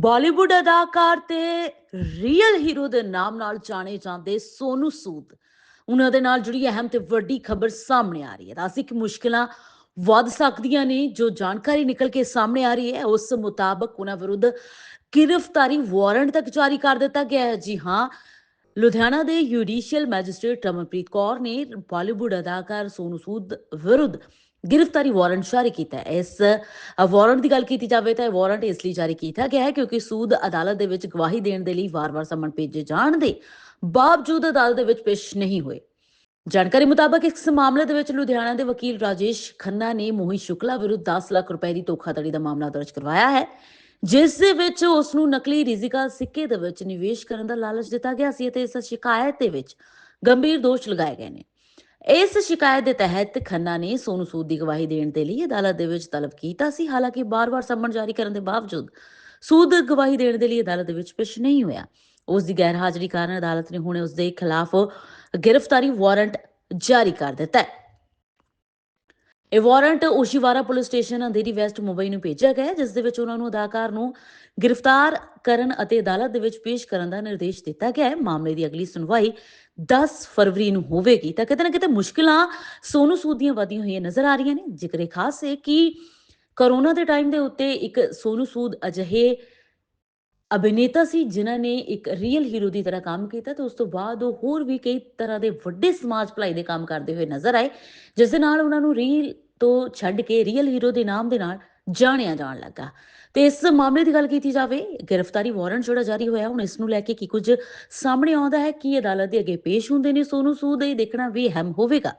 ਬਾਲੀਵੁੱਡ ਅਦਾਕਾਰ ਤੇ real hero ਦੇ ਨਾਮ ਨਾਲ ਜਾਣੇ ਜਾਂਦੇ ਸੋਨੂ ਸੂਦ। ਉਹਨਾਂ ਦੇ ਨਾਲ ਜੁੜੀ ਅਹਿਮ ਤੇ ਵੱਡੀ ਖਬਰ ਸਾਹਮਣੇ ਆ ਰਹੀ ਹੈ। ਤਾਂ ਇੱਕ ਮੁਸ਼ਕਲਾਂ ਵੱਧ ਸਕਦੀਆਂ ਨੇ, ਜੋ ਜਾਣਕਾਰੀ ਨਿਕਲ ਕੇ ਸਾਹਮਣੇ ਆ ਰਹੀ ਹੈ। ਉਸ ਮੁਤਾਬਕ ਉਹਨਾਂ ਵਿਰੁੱਧ ਗ੍ਰਿਫਤਾਰੀ ਵਾਰੰਟ ਤੱਕ ਜਾਰੀ ਕਰ ਦਿੱਤਾ ਗਿਆ ਹੈ। ਜੀ ਹਾਂ ਲੁਧਿਆਣਾ ਦੇ ਜੁਡੀਸ਼ੀਅਲ ਮੈਜਿਸਟ੍ਰੇਟ ਰਮਨਪ੍ਰੀਤ ਕੌਰ ਨੇ ਬਾਲੀਵੁੱਡ ਅਦਾਕਾਰ ਸੋਨੂ ਸੂਦ ਵਿਰੁੱਧ ਗ੍ਰਿਫਤਾਰੀ ਵਾਰੰਟ ਜਾਰੀ ਕੀਤਾ ਹੈ। ਇਸ ਵਾਰੰਟ ਦੀ ਗੱਲ ਕੀਤੀ ਜਾਵੇ ਤਾਂ ਇਹ ਵਾਰੰਟ ਇਸ ਲਈ ਜਾਰੀ ਕੀਤਾ ਗਿਆ ਹੈ ਕਿਉਂਕਿ ਸੂਦ ਅਦਾਲਤ ਦੇ ਵਿੱਚ ਗਵਾਹੀ ਦੇਣ ਦੇ ਲਈ ਵਾਰ-ਵਾਰ ਸਮਨ ਭੇਜੇ ਜਾਣ ਦੇ ਬਾਵਜੂਦ ਅਦਾਲਤ ਦੇ ਵਿੱਚ ਪੇਸ਼ ਨਹੀਂ ਹੋਏ। ਜਾਣਕਾਰੀ ਮੁਤਾਬਕ ਇਸ ਮਾਮਲੇ ਦੇ ਵਿੱਚ ਲੁਧਿਆਣਾ ਦੇ ਵਕੀਲ ਰਾਜੇਸ਼ ਖੰਨਾ ਨੇ ਮੋਹਿਤ ਸ਼ੁਕਲਾ ਵਿਰੁੱਧ 10 ਲੱਖ ਰੁਪਏ ਦੀ ਧੋਖਾਧੜੀ ਦਾ ਮਾਮਲਾ ਦਰਜ ਕਰਵਾਇਆ ਹੈ। ਜਿਸ ਦੇ ਵਿੱਚ ਉਸ ਨੂੰ ਨਕਲੀ ਰਿਜ਼ਿਕਾ ਸਿੱਕੇ ਦੇ ਵਿੱਚ ਨਿਵੇਸ਼ ਕਰਨ ਦਾ ਲਾਲਚ ਦਿੱਤਾ ਗਿਆ ਸੀ ਅਤੇ ਇਸ ਸ਼ਿਕਾਇਤ ਦੇ ਵਿੱਚ ਗੰਭੀਰ ਦੋਸ਼ ਲਗਾਏ ਗਏ ਨੇ। ਇਸ ਸ਼ਿਕਾਇਤ ਦੇ ਤਹਿਤ ਖੰਨਾ ਨੇ ਸੋਨੂ ਸੂਦ ਦੀ ਗਵਾਹੀ ਦੇਣ ਦੇ ਲਈ ਅਦਾਲਤ ਦੇ ਵਿੱਚ ਤਲਬ ਕੀਤਾ ਸੀ। ਹਾਲਾਂਕਿ ਬਾਰ-ਬਾਰ ਸੰਮਨ ਜਾਰੀ ਕਰਨ ਦੇ ਬਾਵਜੂਦ ਸੂਦ ਗਵਾਹੀ ਦੇਣ ਦੇ ਲਈ ਅਦਾਲਤ ਦੇ ਵਿੱਚ ਪੇਸ਼ ਨਹੀਂ ਹੋਇਆ। ਉਸ ਦੀ ਗੈਰ ਹਾਜ਼ਰੀ ਕਾਰਨ ਅਦਾਲਤ ਨੇ ਹੁਣੇ ਉਸ ਦੇ ਖਿਲਾਫ ਗ੍ਰਿਫਤਾਰੀ ਵਾਰੰਟ ਜਾਰੀ ਕਰ ਦਿੱਤਾ ਹੈ। ਇਹ warrant Oshiwara police station Andheri west Mumbai ਨੂੰ ਭੇਜਿਆ ਗਿਆ ਜਿਸ ਦੇ ਵਿੱਚ ਉਹਨਾਂ ਨੂੰ ਅਦਾਕਾਰ ਨੂੰ ਗ੍ਰਿਫਤਾਰ ਕਰਨ ਅਤੇ ਅਦਾਲਤ ਦੇ ਵਿੱਚ ਪੇਸ਼ ਕਰਨ ਦਾ ਨਿਰਦੇਸ਼ ਦਿੱਤਾ ਗਿਆ ਹੈ। ਮਾਮਲੇ ਦੀ ਅਗਲੀ ਸੁਣਵਾਈ 10 ਫਰਵਰੀ ਨੂੰ ਹੋਵੇਗੀ। ਤਾਂ ਕਿਤੇ ਨਾ ਕਿਤੇ ਮੁਸ਼ਕਿਲਾਂ ਸੋਨੂ ਸੂਦ ਦੀਆਂ ਵਧੀਆਂ ਹੋਈਆਂ ਨਜ਼ਰ ਆ ਰਹੀਆਂ ਨੇ। ਜ਼ਿਕਰ ਇਹ ਖਾਸ ਹੈ ਕਿ ਕਰੋਨਾ ਦੇ ਟਾਈਮ ਦੇ ਉੱਤੇ ਇੱਕ ਸੋਨੂ ਸੂਦ ਅਜਿਹੇ ਅਭਿਨੇਤਾ ਸੀ, ਜਿਨ੍ਹਾਂ ਨੇ ਇੱਕ ਰੀਅਲ ਹੀਰੋ ਦੀ ਤਰ੍ਹਾਂ ਕੰਮ ਕੀਤਾ ਤੇ ਉਸ ਤੋਂ ਬਾਅਦ ਉਹ ਹੋਰ ਵੀ ਕਈ ਤਰ੍ਹਾਂ ਦੇ ਵੱਡੇ ਸਮਾਜ ਭਲਾਈ ਦੇ ਕੰਮ ਕਰਦੇ ਹੋਏ ਨਜ਼ਰ ਆਏ, ਜਿਸ ਦੇ ਨਾਲ ਉਹਨਾਂ ਨੂੰ ਰੀਲ ਤੋਂ ਛੱਡ ਕੇ ਰੀਅਲ ਹੀਰੋ ਦੇ ਨਾਮ ਦੇ ਨਾਲ ਜਾਣਿਆ ਜਾਣ ਲੱਗਾ। ਤੇ ਇਸ ਮਾਮਲੇ ਦੀ ਗੱਲ ਕੀਤੀ ਜਾਵੇ, ਗ੍ਰਿਫਤਾਰੀ ਵਾਰੰਟ ਜਿਹੜਾ ਜਾਰੀ ਹੋਇਆ, ਹੁਣ ਇਸ ਨੂੰ ਲੈ ਕੇ ਕੀ ਕੁਝ ਸਾਹਮਣੇ ਆਉਂਦਾ ਹੈ, ਕੀ ਅਦਾਲਤ ਦੇ ਅੱਗੇ ਪੇਸ਼ ਹੁੰਦੇ ਨੇ, ਸੋਨੂ ਸੂਦ ਇਹ ਦੇਖਣਾ ਵੀ ਅਹਿਮ ਹੋਵੇਗਾ।